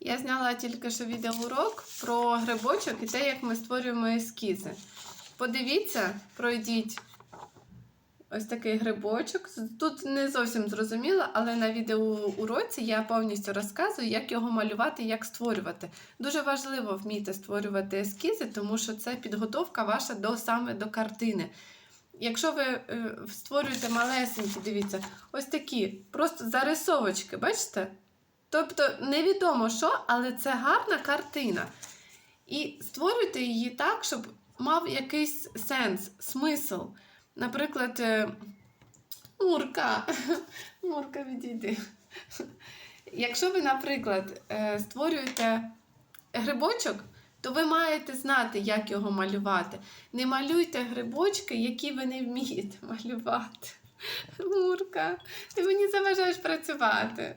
Я зняла тільки що відеоурок про грибочок і те, як ми створюємо ескізи. Подивіться, пройдіть ось такий грибочок. Тут не зовсім зрозуміло, але на відеоуроці я повністю розказую, як його малювати, як створювати. Дуже важливо вміти створювати ескізи, тому що це підготовка ваша до саме до картини. Якщо ви е, створюєте малесенькі, дивіться, ось такі, просто зарисовочки, бачите? Тобто невідомо що, але це гарна картина. І створюйте її так, щоб мав якийсь сенс, смисл. Наприклад, е, Мурка, Мурка, відійди. Якщо ви, наприклад, е, створюєте грибочок, то ви маєте знати, як його малювати. Не малюйте грибочки, які ви не вмієте малювати. Мурка, ти мені заважаєш працювати.